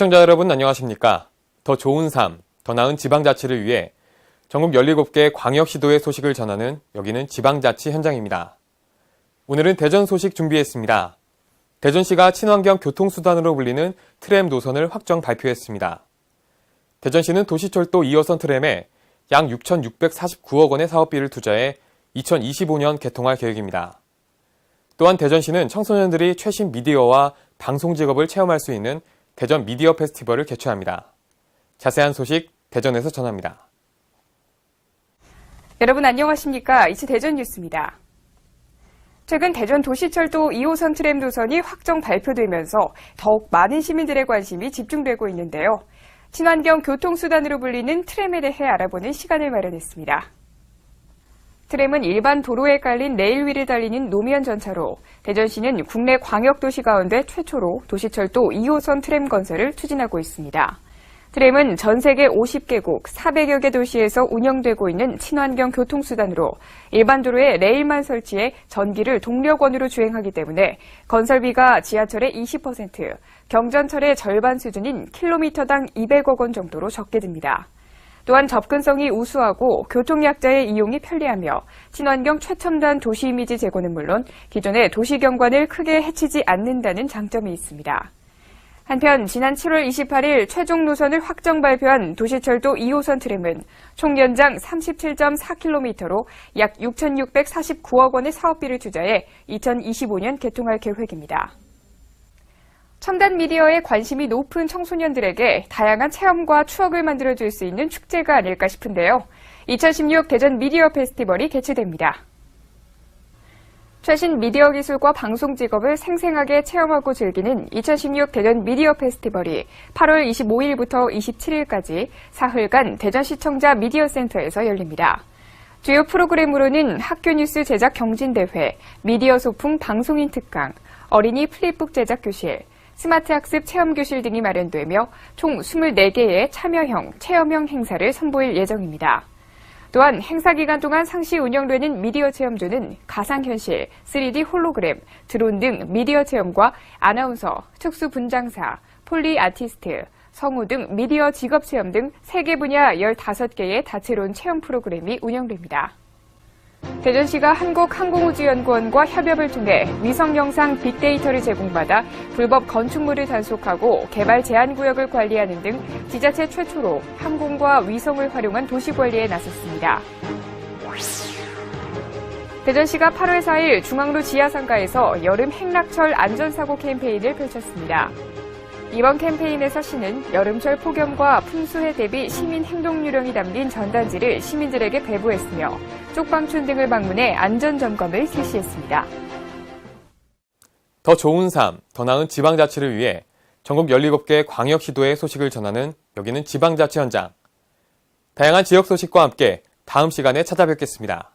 시청자 여러분 안녕하십니까? 더 좋은 삶, 더 나은 지방자치를 위해 전국 17개 광역시도의 소식을 전하는 여기는 지방자치 현장입니다. 오늘은 대전 소식 준비했습니다. 대전시가 친환경 교통수단으로 불리는 트램 노선을 확정 발표했습니다. 대전시는 도시철도 2호선 트램에 약 6,649억 원의 사업비를 투자해 2025년 개통할 계획입니다. 또한 대전시는 청소년들이 최신 미디어와 방송 직업을 체험할 수 있는 대전 미디어 페스티벌을 개최합니다. 자세한 소식 대전에서 전합니다. 여러분 안녕하십니까? 이치 대전 뉴스입니다. 최근 대전 도시철도 2호선 트램 노선이 확정 발표되면서 더욱 많은 시민들의 관심이 집중되고 있는데요. 친환경 교통수단으로 불리는 트램에 대해 알아보는 시간을 마련했습니다. 트램은 일반 도로에 깔린 레일 위를 달리는 노면 전차로 대전시는 국내 광역도시 가운데 최초로 도시철도 2호선 트램 건설을 추진하고 있습니다. 트램은 전 세계 50개국 400여 개 도시에서 운영되고 있는 친환경 교통수단으로 일반 도로에 레일만 설치해 전기를 동력원으로 주행하기 때문에 건설비가 지하철의 20%, 경전철의 절반 수준인 킬로미터당 200억 원 정도로 적게 듭니다. 또한 접근성이 우수하고 교통약자의 이용이 편리하며 친환경 최첨단 도시 이미지 제고는 물론 기존의 도시 경관을 크게 해치지 않는다는 장점이 있습니다. 한편 지난 7월 28일 최종 노선을 확정 발표한 도시철도 2호선 트램은 총 연장 37.4km로 약 6,649억 원의 사업비를 투자해 2025년 개통할 계획입니다. 첨단 미디어에 관심이 높은 청소년들에게 다양한 체험과 추억을 만들어줄 수 있는 축제가 아닐까 싶은데요. 2016 대전 미디어 페스티벌이 개최됩니다. 최신 미디어 기술과 방송 직업을 생생하게 체험하고 즐기는 2016 대전 미디어 페스티벌이 8월 25일부터 27일까지 사흘간 대전시청자 미디어 센터에서 열립니다. 주요 프로그램으로는 학교 뉴스 제작 경진대회, 미디어 소풍 방송인 특강, 어린이 플립북 제작 교실, 스마트 학습 체험 교실 등이 마련되며 총 24개의 참여형, 체험형 행사를 선보일 예정입니다. 또한 행사 기간 동안 상시 운영되는 미디어 체험조는 가상현실, 3D 홀로그램, 드론 등 미디어 체험과 아나운서, 특수 분장사, 폴리 아티스트, 성우 등 미디어 직업 체험 등 3개 분야 15개의 다채로운 체험 프로그램이 운영됩니다. 대전시가 한국항공우주연구원과 협업을 통해 위성 영상 빅데이터를 제공받아 불법 건축물을 단속하고 개발 제한 구역을 관리하는 등 지자체 최초로 항공과 위성을 활용한 도시 관리에 나섰습니다. 대전시가 8월 4일 중앙로 지하상가에서 여름 행락철 안전사고 캠페인을 펼쳤습니다. 이번 캠페인에서 시는 여름철 폭염과 풍수해 대비 시민 행동 요령이 담긴 전단지를 시민들에게 배부했으며 쪽방촌 등을 방문해 안전 점검을 실시했습니다. 더 좋은 삶, 더 나은 지방자치를 위해 전국 17개 광역시도의 소식을 전하는 여기는 지방자치 현장. 다양한 지역 소식과 함께 다음 시간에 찾아뵙겠습니다.